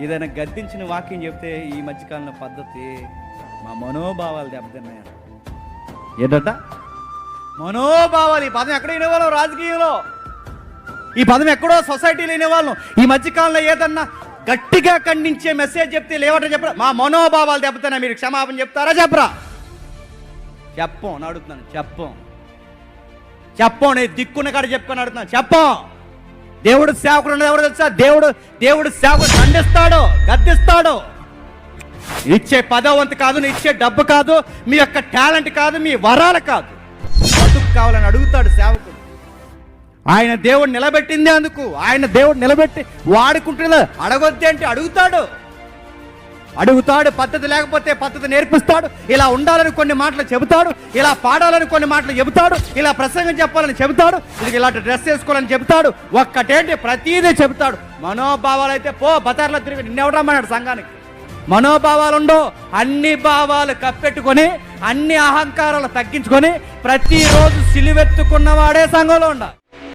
ఏదైనా గద్దించిన వాక్యం చెప్తే ఈ మధ్యకాలంలో పద్ధతి మా మనోభావాలు దెబ్బతిన్నాయి. ఏంటంట? మనోభావాలు. ఈ పదం ఎక్కడ వినేవాళ్ళం? రాజకీయంలో. ఈ పదం ఎక్కడో సొసైటీలో వినేవాళ్ళం. ఈ మధ్యకాలంలో ఏదన్నా గట్టిగా ఖండించే మెసేజ్ చెప్తే లేవట చెప్పరా మా మనోభావాలు దెబ్బతిన్నాయి. మీరు క్షమాపణ చెప్తారా? చెప్పరా? చెప్పం అని అడుగుతున్నాను. చెప్పం. చెప్పం నేను దిక్కున్న కాడ చెప్పుకొని అడుగుతున్నాను. చెప్పం. దేవుడు సేవకుడు ఎవరు తెలుసా? దేవుడు దేవుడు సేవకుడు ఖండిస్తాడు గద్దిస్తాడు. ఇచ్చే పదవంతు కాదు ఇచ్చే డబ్బు కాదు మీ యొక్క టాలెంట్ కాదు మీ వరాలు కాదు. బతుకు కావాలని అడుగుతాడు సేవకుడు. ఆయన దేవుడు నిలబెట్టింది అందుకు. ఆయన దేవుడు నిలబెట్టి వాడుకుంటున్నా అడగొద్ది అంటే అడుగుతాడు. అడుగుతాడు పద్ధతి లేకపోతే పద్ధతి నేర్పిస్తాడు. ఇలా ఉండాలని కొన్ని మాటలు చెబుతాడు ఇలా పాడాలని కొన్ని మాటలు చెబుతాడు ఇలా ప్రసంగం చెప్పాలని చెబుతాడు ఇది ఇలాంటి డ్రెస్ వేసుకోవాలని చెబుతాడు ఒక్కటేంటి ప్రతీదీ చెబుతాడు. మనోభావాలు అయితే పో బతార్లో తిరిగి నిన్నెవడమన్నాడు సంఘానికి? మనోభావాలుండో అన్ని భావాలు కప్పెట్టుకొని అన్ని అహంకారాలు తగ్గించుకొని ప్రతిరోజు సిలువెత్తుకున్నవాడే సంఘంలో ఉండాలి.